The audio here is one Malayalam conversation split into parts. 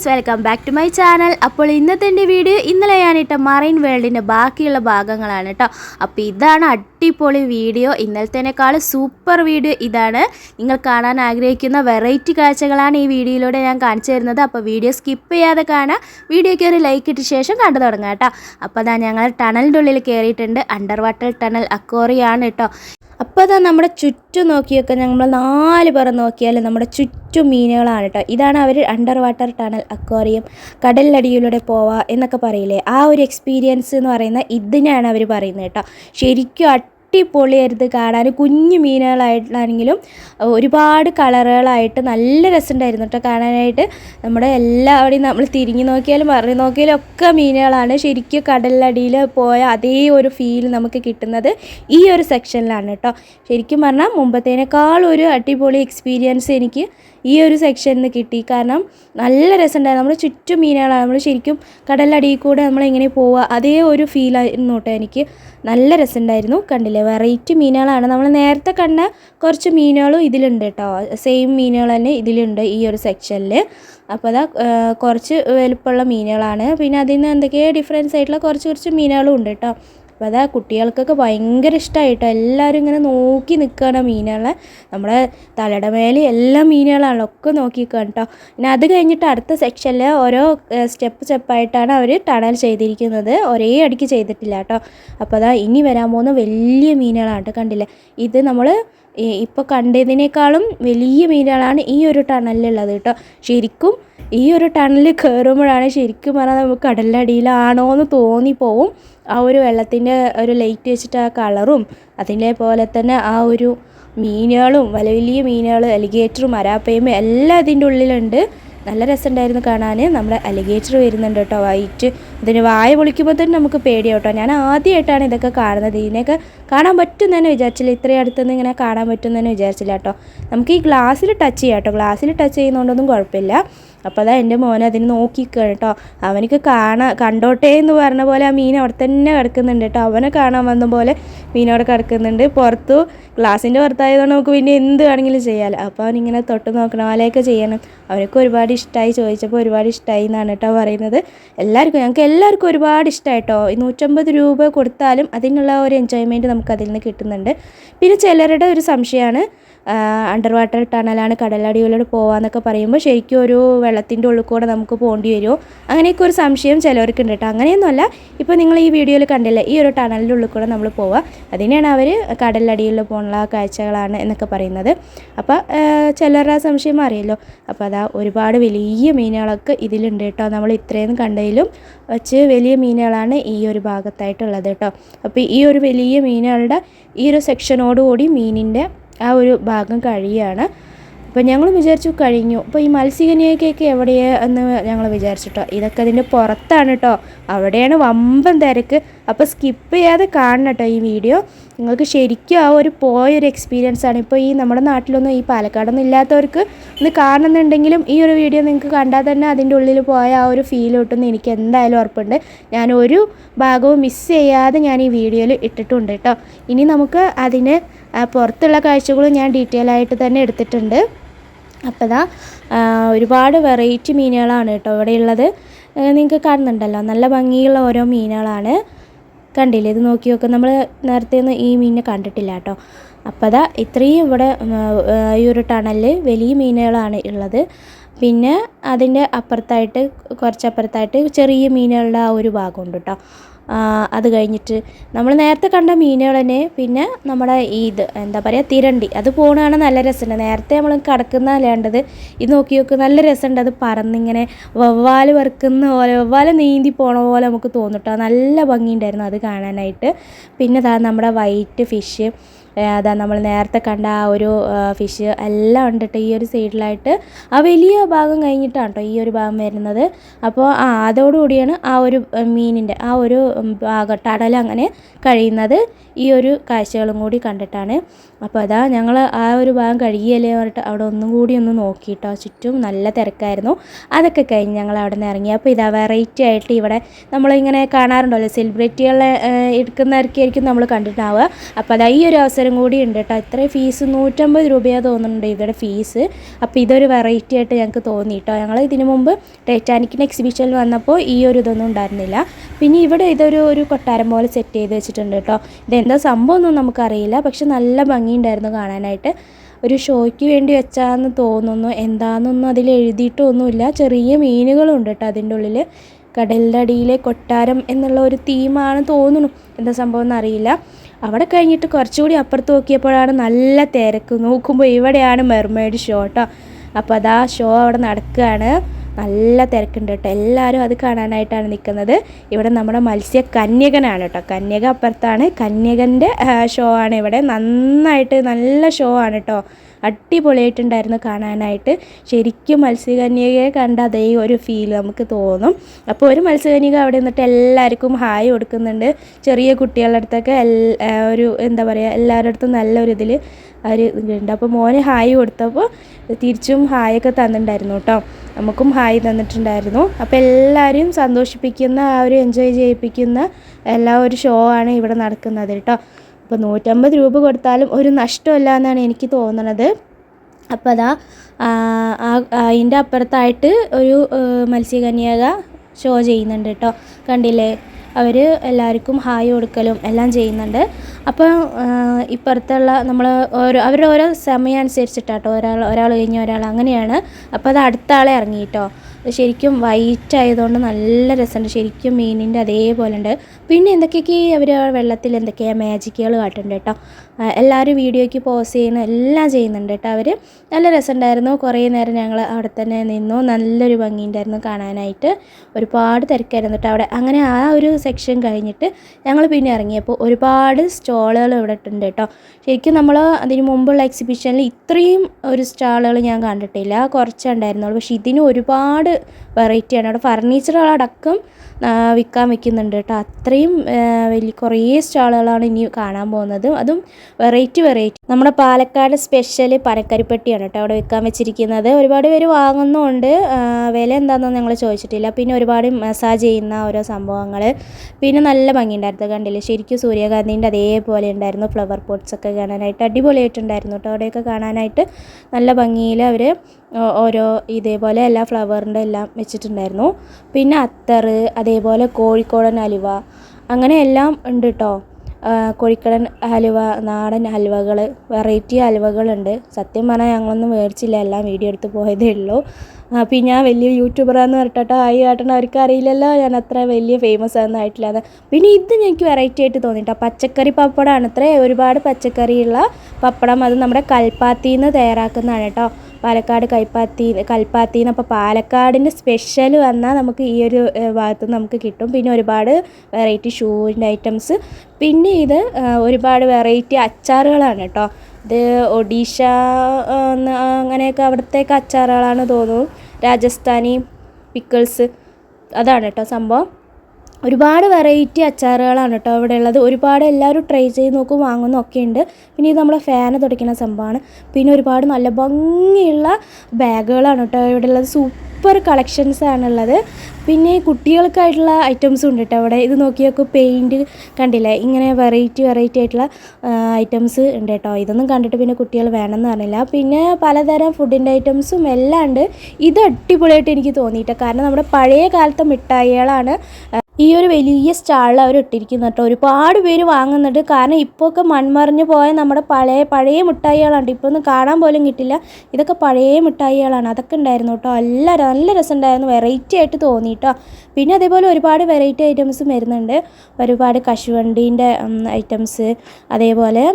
Friends welcome back to my channel അപ്പോൾ ഇന്നത്തെ വീഡിയോ ഇന്നലെ ഞാനിട്ട മറൈൻ വേൾഡിന്റെ ബാക്കിയുള്ള ഭാഗങ്ങളാണ് കേട്ടോ. അപ്പോൾ ഇതാണ് അടിപൊളി വീഡിയോ. ഇന്നലത്തേനേക്കാൾ സൂപ്പർ വീഡിയോ ഇതാണ്. നിങ്ങൾ കാണാൻ ആഗ്രഹിക്കുന്ന വെറൈറ്റി കാഴ്ചകളാണ് ഈ വീഡിയോയിലൂടെ ഞാൻ കാണിച്ചു തരുന്നത്. അപ്പോൾ വീഡിയോ സ്കിപ്പ് ചെയ്യാതെ കാണാം വീഡിയോയ്ക്ക് ഒരു ലൈക്ക് ഇട്ട ശേഷം കണ്ടു തുടങ്ങാം കേട്ടോ. അപ്പോൾ അതാ ഞങ്ങൾ ടണലിന്റെ ഉള്ളിൽ കയറിയിട്ടുണ്ട്. അണ്ടർ വാട്ടർ ടണൽ അക്കോറിയാണ് കേട്ടോ. അപ്പോൾ അതാ നമ്മുടെ ചുറ്റും നോക്കിയൊക്കെ നമ്മൾ നാല് പേർ നോക്കിയാൽ നമ്മുടെ ചുറ്റും മീനുകളാണ് കേട്ടോ. ഇതാണ് അവർ അണ്ടർ വാട്ടർ ടണൽ അക്വാറിയം. കടലിനടിയിലൂടെ പോവാ എന്നൊക്കെ പറയില്ലേ? ആ ഒരു എക്സ്പീരിയൻസ് എന്ന് പറയുന്ന ഇതിനാണ് അവർ പറയുന്നത് കേട്ടോ. ശരിക്കും അടിപൊളിയായിരുന്നു കാണാൻ. കുഞ്ഞു മീനുകളായിട്ടാണെങ്കിലും ഒരുപാട് കളറുകളായിട്ട് നല്ല രസമുണ്ടായിരുന്നു കേട്ടോ കാണാനായിട്ട്. നമ്മുടെ എല്ലാവരുടെയും നമ്മൾ തിരിഞ്ഞു നോക്കിയാലും മറിഞ്ഞു നോക്കിയാലും ഒക്കെ മീനുകളാണ്. ശരിക്കും കടലിലടിയിൽ പോയ അതേ ഒരു ഫീൽ നമുക്ക് കിട്ടുന്നത് ഈ ഒരു സെക്ഷനിലാണ് കേട്ടോ. ശരിക്കും പറഞ്ഞാൽ മുമ്പത്തേനേക്കാൾ ഒരു അടിപൊളി എക്സ്പീരിയൻസ് എനിക്ക് ഈ ഒരു സെക്ഷനിൽ നിന്ന് കിട്ടി. കാരണം നല്ല രസമുണ്ടായിരുന്നു. നമ്മൾ ചുറ്റും മീനുകളാണ്. നമ്മൾ ശരിക്കും കടലടിയിൽ കൂടെ നമ്മൾ എങ്ങനെ പോവുക അതേ ഒരു ഫീലായിരുന്നു കേട്ടോ എനിക്ക്. നല്ല രസമുണ്ടായിരുന്നു. കണ്ടില്ലേ? വെറൈറ്റി മീനുകളാണ്. നമ്മൾ നേരത്തെ കണ്ട കുറച്ച് മീനുകളും ഇതിലുണ്ട് കേട്ടോ. സെയിം മീനുകൾ തന്നെ ഇതിലുണ്ട് ഈ ഒരു സെക്ഷനിൽ അപ്പോൾ അതാ കുറച്ച് വലുപ്പമുള്ള മീനുകളാണ്. പിന്നെ അതിൽ നിന്ന് എന്തൊക്കെയോ ഡിഫറൻസ് ആയിട്ടുള്ള കുറച്ച് കുറച്ച് മീനുകളും ഉണ്ട് കേട്ടോ. അപ്പോൾ അതാ കുട്ടികൾക്കൊക്കെ ഭയങ്കര ഇഷ്ടമായിട്ടോ എല്ലാവരും ഇങ്ങനെ നോക്കി നിൽക്കുകയാണ് മീനുകളെ. നമ്മുടെ തലയുടെ മേലെ എല്ലാ മീനുകളാണല്ലോ ഒക്കെ നോക്കി കേട്ടോ പിന്നെ അത് കഴിഞ്ഞിട്ട് അടുത്ത സെക്ഷനിൽ ഓരോ സ്റ്റെപ്പ് സ്റ്റെപ്പായിട്ടാണ് അവർ ടണൽ ചെയ്തിരിക്കുന്നത്. ഒരേ അടിക്ക് ചെയ്തിട്ടില്ല കേട്ടോ അപ്പോൾ അതാ ഇനി വരാൻ പോകുന്ന വലിയ മീനുകളാണ് കണ്ടില്ലേ. ഇത് നമ്മൾ ഇപ്പോൾ കണ്ടതിനേക്കാളും വലിയ മീനുകളാണ് ഈ ഒരു ടണലിലുള്ളത് കേട്ടോ. ശരിക്കും ഈ ഒരു ടണലിൽ കയറുമ്പോഴാണ് ശരിക്കും പറഞ്ഞാൽ നമുക്ക് കടലിനടിയിലാണോ എന്ന് തോന്നിപ്പോവും. ആ ഒരു വെള്ളത്തിന്റെ ഒരു ലൈറ്റ് വെച്ചിട്ട് ആ കളറും അതിന്റെ പോലെ തന്നെ ആ ഒരു മീനുകളും വലിയ വലിയ മീനുകൾ അലിഗേറ്ററും അരാപ്പയും എല്ലാം അതിന്റെ ഉള്ളിലുണ്ട്. നല്ല രസമുണ്ടായിരുന്നു കാണാൻ. നമ്മുടെ അലിഗേറ്റർ വരുന്നുണ്ട് കേട്ടോ വൈറ്റ് ഇതിന് വായ പൊളിക്കുമ്പോൾ തന്നെ നമുക്ക് പേടിയാവും കേട്ടോ. ഞാൻ ആദ്യമായിട്ടാണ് ഇതൊക്കെ കാണുന്നത്. ഇതിനെയൊക്കെ കാണാൻ പറ്റും തന്നെ വിചാരിച്ചില്ല. ഇത്രയും അടുത്തുനിന്ന് ഇങ്ങനെ കാണാൻ പറ്റും തന്നെ വിചാരിച്ചില്ല കേട്ടോ. നമുക്ക് ഈ ഗ്ലാസ്സിൽ ടച്ച് ചെയ്യാം കേട്ടോ. ഗ്ലാസ്സിൽ ടച്ച് ചെയ്യുന്നതുകൊണ്ടൊന്നും കുഴപ്പമില്ല. അപ്പോൾ അതാ എന്റെ മോൻ അതിന് നോക്കിക്കുക കേട്ടോ. അവനക്ക് കാണാൻ കണ്ടോട്ടേ എന്ന് പറഞ്ഞ പോലെ ആ മീൻ അവിടെ തന്നെ കിടക്കുന്നുണ്ട് കേട്ടോ. അവനെ കാണാൻ വന്ന പോലെ മീൻ അവിടെ കിടക്കുന്നുണ്ട്. പുറത്തു ഗ്ലാസിന്റെ പുറത്തായതുകൊണ്ട് നമുക്ക് പിന്നെ എന്ത് വേണമെങ്കിലും ചെയ്യാമല്ലോ അപ്പോൾ അവനിങ്ങനെ തൊട്ട് നോക്കണം പോലെയൊക്കെ ചെയ്യണം. അവനൊക്കെ ഒരുപാട് ഇഷ്ടമായി ചോദിച്ചപ്പോൾ ഒരുപാട് ഇഷ്ടമായി എന്നാണ് കേട്ടോ പറയുന്നത്. എല്ലാവർക്കും ഞങ്ങൾക്ക് എല്ലാവർക്കും ഒരുപാട് ഇഷ്ടമായിട്ടോ ഈ നൂറ്റമ്പത് രൂപ കൊടുത്താലും അതിനുള്ള ഒരു എൻജോയ്മെന്റ് നമുക്ക് അതിൽ നിന്ന് കിട്ടുന്നുണ്ട്. പിന്നെ ചിലരുടെ ഒരു സംശയമാണ് അണ്ടർ വാട്ടർ ടണലാണ് കടലടിയിലൂടെ പോകാമെന്നൊക്കെ പറയുമ്പോൾ ശരിക്കും ഒരു വെള്ളത്തിന്റെ ഉള്ളിൽ കൂടെ നമുക്ക് പോകേണ്ടി വരുമോ അങ്ങനെയൊക്കെ ഒരു സംശയം ചിലവർക്ക് ഉണ്ട് കേട്ടോ. അങ്ങനെയൊന്നുമല്ല ഇപ്പോൾ നിങ്ങൾ ഈ വീഡിയോയിൽ കണ്ടില്ലേ ഈ ഒരു ടണലിന്റെ ഉള്ളിൽ കൂടെ നമ്മൾ പോവുക. അതിനെയാണ് അവർ കടലടിയിൽ പോകാനുള്ള കാഴ്ചകളാണ് എന്നൊക്കെ പറയുന്നത്. അപ്പോൾ ചിലരുടെ സംശയം അറിയല്ലോ. അപ്പോൾ അതാ ഒരുപാട് വലിയ മീനുകളൊക്കെ ഇതിലുണ്ട് കേട്ടോ. നമ്മൾ ഇത്രയും കണ്ടതിലും വെച്ച് വലിയ മീനുകളാണ് ഈ ഒരു ഭാഗത്തായിട്ടുള്ളത് കേട്ടോ. അപ്പോൾ ഈ ഒരു വലിയ മീനുകളുടെ ഈ ഒരു സെക്ഷനോടുകൂടി മീനിന്റെ ആ ഒരു ഭാഗം കഴിയുകയാണ് അപ്പോൾ ഞങ്ങൾ വിചാരിച്ചു കഴിഞ്ഞു. അപ്പോൾ ഈ മത്സ്യഖനിയൊക്കെ എവിടെയാണ് എന്ന് ഞങ്ങൾ വിചാരിച്ചിട്ടോ. ഇതൊക്കെ അതിന്റെ പുറത്താണ് കേട്ടോ അവിടെയാണ് വമ്പൻ തിരക്ക്. അപ്പോൾ സ്കിപ്പ് ചെയ്യാതെ കാണണം കേട്ടോ ഈ വീഡിയോ നിങ്ങൾക്ക് ശരിക്കും ആ ഒരു പോയൊരു എക്സ്പീരിയൻസ് ആണ്. ഇപ്പോൾ ഈ നമ്മുടെ നാട്ടിലൊന്നും ഈ പാലക്കാടൊന്നും ഇല്ലാത്തവർക്ക് ഒന്ന് കാണുന്നുണ്ടെങ്കിലും ഈ ഒരു വീഡിയോ നിങ്ങൾക്ക് കണ്ടാൽ തന്നെ അതിന്റെ ഉള്ളിൽ പോയ ആ ഒരു ഫീൽ കിട്ടുമെന്ന് എനിക്ക് എന്തായാലും ഉറപ്പുണ്ട്. ഞാൻ ഒരു ഭാഗവും മിസ് ചെയ്യാതെ ഞാൻ ഈ വീഡിയോയിൽ ഇട്ടിട്ടുണ്ട് കേട്ടോ ഇനി നമുക്ക് അതിന് പുറത്തുള്ള കാഴ്ചകളും ഞാൻ ഡീറ്റെയിൽ ആയിട്ട് തന്നെ എടുത്തിട്ടുണ്ട്. അപ്പോൾ ദാ ഒരുപാട് വെറൈറ്റി മീനുകളാണ് കേട്ടോ ഇവിടെ ഉള്ളത്. നിങ്ങൾക്ക് കാണുന്നുണ്ടല്ലോ നല്ല ഭംഗിയുള്ള ഓരോ മീനുകളാണ്. കണ്ടില്ലേ? ഇത് നോക്കി നോക്കുക നമ്മൾ നേരത്തെ ഒന്നും ഈ മീനിനെ കണ്ടിട്ടില്ല കേട്ടോ. അപ്പോൾ അതാ ഇത്രയും ഇവിടെ ഈ ഒരു ടണലിൽ വലിയ മീനുകളാണ് ഉള്ളത്. പിന്നെ അതിന്റെ അപ്പുറത്തായിട്ട് കുറച്ചപ്പുറത്തായിട്ട് ചെറിയ മീനുകളുടെ ആ ഒരു ഭാഗമുണ്ട് കേട്ടോ. അത് കഴിഞ്ഞിട്ട് നമ്മൾ നേരത്തെ കണ്ട മീനുകൾ തന്നെ പിന്നെ നമ്മുടെ ഇത് എന്താ പറയുക തിരണ്ടി. അത് പോകണതാണ് നല്ല രസമുണ്ട്. നേരത്തെ നമ്മൾ കിടക്കുന്ന അല്ലാണ്ടത് ഇത് നോക്കി നോക്ക് നല്ല രസമുണ്ട്. അത് പറന്നിങ്ങനെ വവ്വാൽ വറുക്കുന്ന പോലെ വവ്വാൽ നീന്തി പോണ പോലെ നമുക്ക് തോന്നിട്ടോ നല്ല ഭംഗിയുണ്ടായിരുന്നു അത് കാണാനായിട്ട്. പിന്നെ നമ്മുടെ വൈറ്റ് ഫിഷ്. അതാ നമ്മൾ നേരത്തെ കണ്ട ആ ഒരു ഫിഷ് എല്ലാം ഉണ്ട് ഈ ഒരു സൈഡിലായിട്ട് ആ വലിയ ഭാഗം കഴിഞ്ഞിട്ടാണ് കേട്ടോ ഈ ഒരു ഭാഗം വരുന്നത്. അപ്പോൾ ആ അതോടുകൂടിയാണ് ആ ഒരു മീനിന്റെ ആ ഒരു ഭാഗം ടടൽ അങ്ങനെ കഴിയുന്നത് ഈ ഒരു കാഴ്ചകളും കൂടി കണ്ടിട്ടാണ്. അപ്പോൾ അതാ ഞങ്ങൾ ആ ഒരു ഭാഗം കഴുകിയല്ലേ പറഞ്ഞിട്ട് അവിടെ ഒന്നും കൂടി ഒന്ന് നോക്കിയിട്ടോ ചുറ്റും നല്ല തിരക്കായിരുന്നു. അതൊക്കെ കഴിഞ്ഞ് ഞങ്ങൾ അവിടെ നിന്ന് ഇറങ്ങി. അപ്പോൾ ഇതാ വെറൈറ്റി ആയിട്ട് ഇവിടെ നമ്മളിങ്ങനെ കാണാറുണ്ടല്ലോ. സെലിബ്രിറ്റികളെ എടുക്കുന്നവർക്കായിരിക്കും നമ്മൾ കണ്ടിട്ടാവുക അപ്പോൾ അതാ ഈ ഒരു അവസരം മത്സരം കൂടി ഉണ്ട് കേട്ടോ. ഇത്രയും ഫീസ് നൂറ്റമ്പത് രൂപയാണ് തോന്നുന്നുണ്ട് ഇവരുടെ ഫീസ് അപ്പോൾ ഇതൊരു വെറൈറ്റി ആയിട്ട് ഞങ്ങൾക്ക് തോന്നി കേട്ടോ. ഞങ്ങൾ ഇതിനു മുമ്പ് ടൈറ്റാനിക്കിന്റെ എക്സിബിഷനിൽ വന്നപ്പോൾ ഈ ഒരു ഇതൊന്നും ഉണ്ടായിരുന്നില്ല. പിന്നെ ഇവിടെ ഇതൊരു ഒരു കൊട്ടാരം പോലെ സെറ്റ് ചെയ്ത് വെച്ചിട്ടുണ്ട് കേട്ടോ. ഇതെന്താ സംഭവമൊന്നും നമുക്കറിയില്ല. പക്ഷെ നല്ല ഭംഗിയുണ്ടായിരുന്നു കാണാനായിട്ട്. ഒരു ഷോയ്ക്ക് വേണ്ടി വെച്ചാന്ന് തോന്നുന്നു. എന്താണെന്നൊന്നും അതിൽ എഴുതിയിട്ടൊന്നുമില്ല. ചെറിയ മീനുകളുണ്ട് കേട്ടോ അതിന്റെ ഉള്ളിൽ കടലിന്റെ അടിയിലെ കൊട്ടാരം എന്നുള്ള ഒരു തീമാണ് തോന്നുന്നു. എന്താ സംഭവം എന്നറിയില്ല. അവിടെ കഴിഞ്ഞിട്ട് കുറച്ചുകൂടി അപ്പുറത്ത് നോക്കിയപ്പോഴാണ് നല്ല തിരക്ക്. നോക്കുമ്പോൾ ഇവിടെയാണ് മെർമെയ്ഡ് ഷോ കേട്ടോ അപ്പോൾ അതാ ഷോ അവിടെ നടക്കുകയാണ്. നല്ല തിരക്കുണ്ട് കേട്ടോ എല്ലാവരും അത് കാണാനായിട്ടാണ് നിൽക്കുന്നത്. ഇവിടെ നമ്മുടെ മത്സ്യ കന്യകനാണ് കേട്ടോ കന്യക അപ്പുറത്താണ്. കന്യകന്റെ ഷോ ആണ് ഇവിടെ. നന്നായിട്ട് നല്ല ഷോ ആണ് കേട്ടോ അടിപൊളിയായിട്ടുണ്ടായിരുന്നു കാണാനായിട്ട്. ശരിക്കും മത്സ്യകന്യകയെ കണ്ട അതേ ഒരു ഫീൽ നമുക്ക് തോന്നും. അപ്പോൾ ഒരു മത്സ്യകന്യക അവിടെ നിന്നിട്ട് എല്ലാവർക്കും ഹായ് കൊടുക്കുന്നുണ്ട്. ചെറിയ കുട്ടികളുടെ അടുത്തൊക്കെ ഒരു എന്താ പറയുക എല്ലാവരുടെ അടുത്തും നല്ലൊരു അവർ ഉണ്ട് അപ്പോൾ മോന് ഹായ് കൊടുത്തപ്പോൾ തിരിച്ചും ഹായൊക്കെ തന്നിട്ടുണ്ടായിരുന്നു കേട്ടോ. നമുക്കും ഹായ് തന്നിട്ടുണ്ടായിരുന്നു. അപ്പോൾ എല്ലാവരെയും സന്തോഷിപ്പിക്കുന്ന ആ ഒരു എൻജോയ് ചെയ്യിപ്പിക്കുന്ന എല്ലാ ഒരു ഷോ ആണ് ഇവിടെ നടക്കുന്നത് കേട്ടോ. അപ്പോൾ നൂറ്റമ്പത് രൂപ കൊടുത്താലും ഒരു നഷ്ടമല്ല എന്നാണ് എനിക്ക് തോന്നണത്. അപ്പോൾ അതാ അതിന്റെ അപ്പുറത്തായിട്ട് ഒരു മത്സ്യകന്യക ഷോ ചെയ്യുന്നുണ്ട് കേട്ടോ കണ്ടില്ലേ? അവർ എല്ലാവർക്കും ഹായ് കൊടുക്കലും എല്ലാം ചെയ്യുന്നുണ്ട്. അപ്പോൾ ഇപ്പുറത്തുള്ള നമ്മൾ ഓരോ അവരുടെ ഓരോ സമയം അനുസരിച്ചിട്ടാട്ടോ ഒരാൾ ഒരാൾ കഴിഞ്ഞ് ഒരാൾ അങ്ങനെയാണ്. അപ്പോൾ അത് അടുത്ത ആളെ ഇറങ്ങി കേട്ടോ ശരിക്കും വൈറ്റ് ആയതുകൊണ്ട് നല്ല രസമുണ്ട്. ശരിക്കും മീനിന്റെ അതേപോലെ ഉണ്ട്. പിന്നെ എന്തൊക്കെയൊക്കെ അവർ വെള്ളത്തിൽ എന്തൊക്കെയാ മാജിക്കുകൾ കാട്ടുന്നുണ്ട് കേട്ടോ. എല്ലാവരും വീഡിയോയ്ക്ക് പോസ് ചെയ്യുന്ന എല്ലാം ചെയ്യുന്നുണ്ട് കേട്ടോ അവർ നല്ല രസമുണ്ടായിരുന്നു. കുറേ നേരം ഞങ്ങൾ അവിടെ തന്നെ നിന്നു. നല്ലൊരു ഭംഗിയുണ്ടായിരുന്നു കാണാനായിട്ട്. ഒരുപാട് തിരക്കായിരുന്നു കേട്ടോ അവിടെ. അങ്ങനെ ആ ഒരു സെക്ഷൻ കഴിഞ്ഞിട്ട് ഞങ്ങൾ പിന്നെ ഇറങ്ങിയപ്പോൾ ഒരുപാട് സ്റ്റാളുകൾ ഇവിടെ ഉണ്ട് കേട്ടോ. ശരിക്കും നമ്മൾ അതിന് മുമ്പുള്ള എക്സിബിഷനിൽ ഇത്രയും ഒരു സ്റ്റാളുകൾ ഞാൻ കണ്ടിട്ടില്ല. കുറച്ചുണ്ടായിരുന്നുള്ളൂ പക്ഷേ ഇതിന് ഒരുപാട് വെറൈറ്റിയാണ് അവിടെ ഫർണിച്ചറുകളടക്കം വിൽക്കാൻ വെക്കുന്നുണ്ട് കേട്ടോ. അത്രയും വലിയ കുറേ സ്റ്റാളുകളാണ് ഇനി കാണാൻ പോകുന്നത്. അതും വെറൈറ്റി വെറൈറ്റി നമ്മുടെ പാലക്കാട് സ്പെഷ്യൽ പനക്കരിപ്പെട്ടിയാണ് കേട്ടോ അവിടെ വിൽക്കാൻ വെച്ചിരിക്കുന്നത്. ഒരുപാട് പേര് വാങ്ങുന്നുണ്ട് വില എന്താണെന്ന് ഞങ്ങൾ ചോദിച്ചിട്ടില്ല. പിന്നെ ഒരുപാട് മസാജ് ചെയ്യുന്ന ഓരോ സംഭവങ്ങൾ പിന്നെ നല്ല ഭംഗിയുണ്ടായിരുന്നു. കണ്ടില്ലേ? ശരിക്കും സൂര്യകാന്തിന്റെ അതേപോലെ ഉണ്ടായിരുന്നു. ഫ്ലവർ പോട്ട്സ് ഒക്കെ കാണാനായിട്ട് അടിപൊളിയായിട്ടുണ്ടായിരുന്നു കേട്ടോ അവിടെയൊക്കെ കാണാനായിട്ട് നല്ല ഭംഗിയിൽ അവർ ഓരോ ഇതേപോലെ എല്ലാ ഫ്ലവറിന്റെ എല്ലാം വെച്ചിട്ടുണ്ടായിരുന്നു. പിന്നെ അത്തർ അതേപോലെ കോഴിക്കോടൻ അലുവ അങ്ങനെ എല്ലാം ഉണ്ട് കേട്ടോ കോഴിക്കടൻ ഹലുവ നാടൻ ഹലുവകൾ വെറൈറ്റി ഹലുവകളുണ്ട് സത്യം പറഞ്ഞാൽ ഞങ്ങളൊന്നും മേടിച്ചില്ല. എല്ലാം വീഡിയോ എടുത്ത് പോയതേ ഉള്ളൂ. പിന്നെ ഞാൻ വലിയ യൂട്യൂബറാന്ന് പറഞ്ഞിട്ടോ ആയി കാട്ടണം അവർക്ക് അറിയില്ലല്ലോ. ഞാൻ അത്ര വലിയ ഫേമസ് ഒന്നും ആയിട്ടില്ല പിന്നെ ഇത് എനിക്ക് വെറൈറ്റി ആയിട്ട് തോന്നിട്ടോ. പച്ചക്കറി പപ്പടമാണ് അത്രേ. ഒരുപാട് പച്ചക്കറിയുള്ള പപ്പടം അത് നമ്മുടെ കൽപ്പാത്തിയിൽ നിന്ന് തയ്യാറാക്കുന്നതാണ് കേട്ടോ. പാലക്കാട് കൈപ്പാത്തി കൽപ്പാത്തി അപ്പോൾ പാലക്കാടിന്റെ സ്പെഷ്യൽ വന്നാൽ നമുക്ക് ഈ ഒരു ഭാഗത്ത് നമുക്ക് കിട്ടും. പിന്നെ ഒരുപാട് വെറൈറ്റി ഷൂവിന്റെ ഐറ്റംസ് പിന്നെ ഇത് ഒരുപാട് വെറൈറ്റി അച്ചാറുകളാണ് കേട്ടോ. ഇത് ഒഡീഷ അങ്ങനെയൊക്കെ അവിടുത്തെയൊക്കെ അച്ചാറുകളാണ് തോന്നുന്നു. രാജസ്ഥാനി പിക്കിൾസ്. അതാണ് കേട്ടോ സംഭവം. ഒരുപാട് വെറൈറ്റി അച്ചാറുകളാണ് കേട്ടോ ഇവിടെ ഉള്ളത്. ഒരുപാട് എല്ലാവരും ട്രൈ ചെയ്ത് നോക്കും വാങ്ങുന്നു ഒക്കെ ഉണ്ട്. പിന്നെ ഇത് നമ്മളെ ഫാന് തുടയ്ക്കുന്ന സംഭവമാണ്. പിന്നെ ഒരുപാട് നല്ല ഭംഗിയുള്ള ബാഗുകളാണ് കേട്ടോ ഇവിടെ ഉള്ളത്. സൂപ്പർ കളക്ഷൻസ് ആണുള്ളത് പിന്നെ കുട്ടികൾക്കായിട്ടുള്ള ഐറ്റംസും ഉണ്ട് കേട്ടോ അവിടെ. ഇത് നോക്കിയൊക്കെ നോക്കൂ പെയിന്റ് കണ്ടില്ലേ? ഇങ്ങനെ വെറൈറ്റി വെറൈറ്റി ആയിട്ടുള്ള ഐറ്റംസ് ഉണ്ട് കേട്ടോ. ഇതൊന്നും കണ്ടിട്ട് പിന്നെ കുട്ടികൾ വേണമെന്ന് പറഞ്ഞില്ല. പിന്നെ പലതരം ഫുഡിന്റെ ഐറ്റംസും എല്ലാം ഉണ്ട്. ഇത് അടിപൊളിയായിട്ട് എനിക്ക് തോന്നിയിട്ട്. കാരണം നമ്മുടെ പഴയ കാലത്തെ മിഠായികളാണ് ഈ ഒരു വലിയ സ്റ്റാളിൽ അവർ ഇട്ടിരിക്കുന്നു കേട്ടോ. ഒരുപാട് പേര് വാങ്ങുന്നുണ്ട്. കാരണം ഇപ്പോൾ ഒക്കെ മൺമറിഞ്ഞ് പോയ നമ്മുടെ പഴയ പഴയ മിഠായികളാണ്. ഇപ്പോൾ ഒന്നും കാണാൻ പോലും കിട്ടില്ല. ഇതൊക്കെ പഴയ മിഠായികളാണ്. അതൊക്കെ ഉണ്ടായിരുന്നു കേട്ടോ. നല്ല നല്ല രസമുണ്ടായിരുന്നു. വെറൈറ്റി ആയിട്ട് തോന്നി കേട്ടോ. പിന്നെ അതേപോലെ ഒരുപാട് വെറൈറ്റി ഐറ്റംസും വരുന്നുണ്ട്. ഒരുപാട് കശുവണ്ടീന്റെ ഐറ്റംസ് അതേപോലെ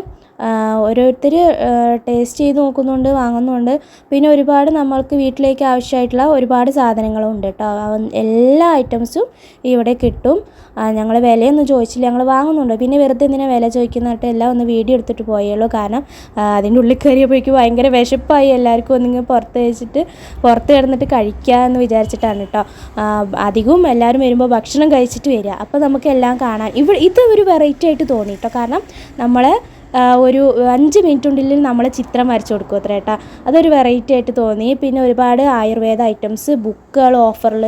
ഓരോരുത്തർ ടേസ്റ്റ് ചെയ്ത് നോക്കുന്നുണ്ട് വാങ്ങുന്നുണ്ട്. പിന്നെ ഒരുപാട് നമ്മൾക്ക് വീട്ടിലേക്ക് ആവശ്യമായിട്ടുള്ള ഒരുപാട് സാധനങ്ങളും ഉണ്ട് കേട്ടോ. എല്ലാ ഐറ്റംസും ഇവിടെ കിട്ടും. ഞങ്ങൾ വിലയൊന്നും ചോദിച്ചില്ല. ഞങ്ങൾ വാങ്ങുന്നുണ്ട്. പിന്നെ വെറുതെ എന്തിനാണ് വില ചോദിക്കുന്നതായിട്ട് എല്ലാം ഒന്ന് വീഡിയോ എടുത്തിട്ട് പോയുള്ളൂ കാരണം അതിന്റെ ഉള്ളിൽ കയറിയപ്പോഴേക്കും ഭയങ്കര വിശപ്പായി. എല്ലാവർക്കും ഒന്നിങ്ങനെ പുറത്ത് വെച്ചിട്ട് പുറത്ത് കിടന്നിട്ട് കഴിക്കാമെന്ന് വിചാരിച്ചിട്ടാണ് കേട്ടോ. അധികവും എല്ലാവരും വരുമ്പോൾ ഭക്ഷണം കഴിച്ചിട്ട് വരിക. അപ്പോൾ നമുക്ക് എല്ലാം കാണാൻ ഇവിടെ ഇത് ഒരു വെറൈറ്റി ആയിട്ട് തോന്നി കേട്ടോ. കാരണം നമ്മളെ ഒരു അഞ്ച് മിനിറ്റിനുള്ളിൽ നമ്മൾ ചിത്രം വരച്ചു കൊടുക്കും അത്ര ഏട്ടാ അതൊരു വെറൈറ്റി ആയിട്ട് തോന്നി. പിന്നെ ഒരുപാട് ആയുർവേദ ഐറ്റംസ് ബുക്കുകൾ ഓഫറിൽ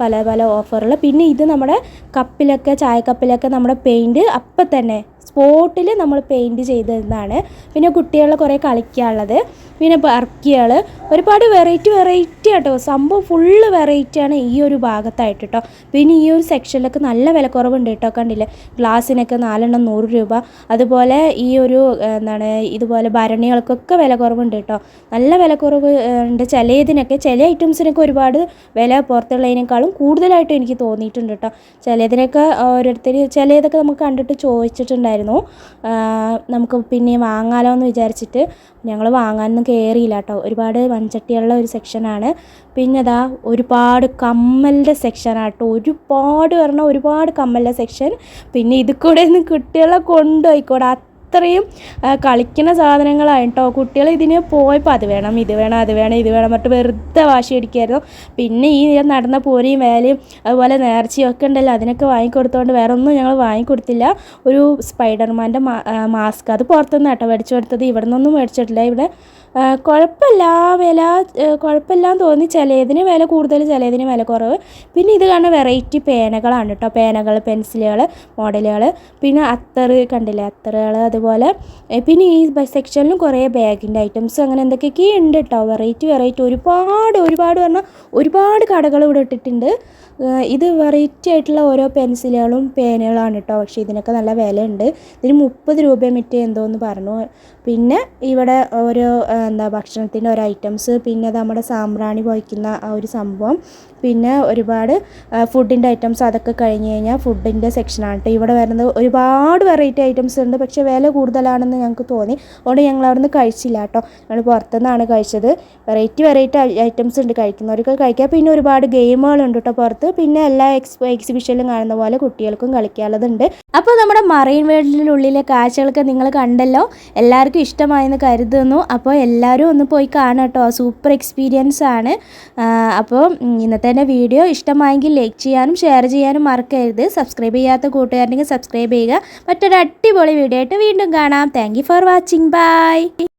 പല പല ഓഫറിൽ പിന്നെ ഇത് നമ്മുടെ കപ്പിലൊക്കെ ചായക്കപ്പിലൊക്കെ നമ്മുടെ പെയിന്റ് അപ്പം തന്നെ സ്പോട്ടിൽ നമ്മൾ പെയിന്റ് ചെയ്തതാണ് പിന്നെ കുട്ടികളെ കുറേ കളിക്കാനുള്ളത്. പിന്നെ പർക്കികൾ ഒരുപാട് വെറൈറ്റി വെറൈറ്റി ആട്ടോ. സംഭവം ഫുള്ള് വെറൈറ്റിയാണ് ഈ ഒരു ഭാഗത്തായിട്ട് കേട്ടോ പിന്നെ ഈ ഒരു സെക്ഷനിലൊക്കെ നല്ല വിലക്കുറവുണ്ട് കേട്ടോ കണ്ടില്ലേ? ഗ്ലാസ്സിനൊക്കെ നാലെണ്ണം നൂറ് രൂപ. അതുപോലെ ഈ ഒരു എന്താണ് ഇതുപോലെ ഭരണികൾക്കൊക്കെ വിലക്കുറവുണ്ട് കേട്ടോ നല്ല വിലക്കുറവ് ഉണ്ട്. ചില ഇതിനൊക്കെ ചില ഐറ്റംസിനൊക്കെ ഒരുപാട് വില പുറത്തുള്ളതിനേക്കാളും കൂടുതലായിട്ട് എനിക്ക് തോന്നിയിട്ടുണ്ട് കേട്ടോ ചിലതിനൊക്കെ ഓരോരുത്തർ ചില ഇതൊക്കെ നമുക്ക് കണ്ടിട്ട് ചോദിച്ചിട്ടുണ്ടായിരുന്നു. ആഹ്, നമുക്ക് പിന്നെ വാങ്ങാലോ എന്ന് വിചാരിച്ചിട്ട് ഞങ്ങൾ വാങ്ങാനൊന്നും കയറിയില്ല കേട്ടോ. ഒരുപാട് മൺചട്ടിയുള്ള ഒരു സെക്ഷനാണ്. പിന്നെ അതാ ഒരുപാട് കമ്മലിന്റെ സെക്ഷനാണ് കേട്ടോ. ഒരുപാട് പറഞ്ഞാൽ ഒരുപാട് കമ്മലിന്റെ സെക്ഷൻ. പിന്നെ ഇത് കൂടെ ഒന്ന് കുട്ടികളെ കൊണ്ടുപോയിക്കോട്ടെ അത്രയും കളിക്കുന്ന സാധനങ്ങളാണ് കേട്ടോ കുട്ടികൾ ഇതിന് പോയപ്പോൾ അത് വേണം ഇത് വേണം അത് വേണം ഇത് വേണം പറഞ്ഞിട്ട് വെറുതെ വാശി അടിക്കുമായിരുന്നു പിന്നെ ഈ നടന്ന പൂരയും വേലയും അതുപോലെ നേർച്ചയും ഒക്കെ ഉണ്ടല്ലോ അതിനൊക്കെ വാങ്ങിക്കൊടുത്തോണ്ട് വേറെ ഒന്നും ഞങ്ങൾ വാങ്ങിക്കൊടുത്തില്ല. ഒരു സ്പൈഡർമാന്റെ മാസ്ക് അത് പുറത്തുനിന്ന് കേട്ടോ മേടിച്ചു കൊടുത്തത്. ഇവിടെ നിന്നൊന്നും മേടിച്ചിട്ടില്ല. ഇവിടെ കുഴപ്പമില്ല വില കുഴപ്പമില്ലാന്ന് തോന്നി ചിലതിന് വില കൂടുതൽ ചിലതിന് വില കുറവ്. പിന്നെ ഇത് കാണുന്ന വെറൈറ്റി പേനകളാണ് കേട്ടോ പേനകൾ പെൻസിലുകൾ മോഡലുകൾ. പിന്നെ അത്തറ് കണ്ടില്ലേ? അത്തറുകൾ അതുപോലെ പിന്നെ ഈ സെക്ഷനിലും കുറേ ബാഗിന്റെ ഐറ്റംസ് അങ്ങനെ എന്തൊക്കെയൊക്കെ ഉണ്ട് കേട്ടോ വെറൈറ്റി വെറൈറ്റി ഒരുപാട് ഒരുപാട് പറഞ്ഞാൽ ഒരുപാട് കടകൾ ഇവിടെ ഇട്ടിട്ടുണ്ട്. ഇത് വെറൈറ്റി ആയിട്ടുള്ള ഓരോ പെൻസിലുകളും പേനകളാണ് കേട്ടോ പക്ഷേ ഇതിനൊക്കെ നല്ല വിലയുണ്ട്. ഇതിന് മുപ്പത് രൂപ മിറ്റ് എന്തോന്ന് പറഞ്ഞു. പിന്നെ ഇവിടെ ഓരോ എന്താ ഭക്ഷണത്തിന്റെ ഓരോ ഐറ്റംസ് പിന്നെ നമ്മുടെ സാമ്പ്രാണി പോയിക്കുന്ന ആ ഒരു സംഭവം. പിന്നെ ഒരുപാട് ഫുഡിന്റെ ഐറ്റംസ് അതൊക്കെ കഴിഞ്ഞ് കഴിഞ്ഞാൽ ഫുഡിന്റെ സെക്ഷനാണ് കേട്ടോ ഇവിടെ വരുന്നത് ഒരുപാട് വെറൈറ്റി ഐറ്റംസ് ഉണ്ട്. പക്ഷേ വില കൂടുതലാണെന്ന് ഞങ്ങൾക്ക് തോന്നി. അതുകൊണ്ട് ഞങ്ങൾ അവിടെ നിന്ന് കഴിച്ചില്ല കേട്ടോ ഞങ്ങൾ പുറത്തുനിന്നാണ് കഴിച്ചത്. വെറൈറ്റി വെറൈറ്റി ഐറ്റംസ് ഉണ്ട്. കഴിക്കുന്നവർക്ക് കഴിക്കാം. പിന്നെ ഒരുപാട് ഗെയിമുകളുണ്ട് കേട്ടോ പുറത്ത്. പിന്നെ എല്ലാ എക്സ് എക്സിബിഷനിലും കാണുന്ന പോലെ കുട്ടികൾക്കും കളിക്കാനുള്ളതുണ്ട്. അപ്പോൾ നമ്മുടെ മറൈൻ വേൾഡിനുള്ളിലെ കാഴ്ചകളൊക്കെ നിങ്ങൾ കണ്ടല്ലോ. എല്ലാവർക്കും ഇഷ്ടമായെന്ന് കരുതുന്നു. അപ്പോൾ എല്ലാവരും ഒന്ന് പോയി കാണാം കേട്ടോ. സൂപ്പർ എക്സ്പീരിയൻസ് ആണ്. അപ്പോൾ ഇന്നത്തെ വീഡിയോ ഇഷ്ടമായെങ്കിൽ ലൈക്ക് ചെയ്യാനും ഷെയർ ചെയ്യാനും മറക്കരുത്. സബ്സ്ക്രൈബ് ചെയ്യാത്ത കൂട്ടുകാരുണ്ടെങ്കിൽ സബ്സ്ക്രൈബ് ചെയ്യുക. മറ്റൊരു അടിപൊളി വീഡിയോ ആയിട്ട് വീണ്ടും കാണാം. Thank for watching bye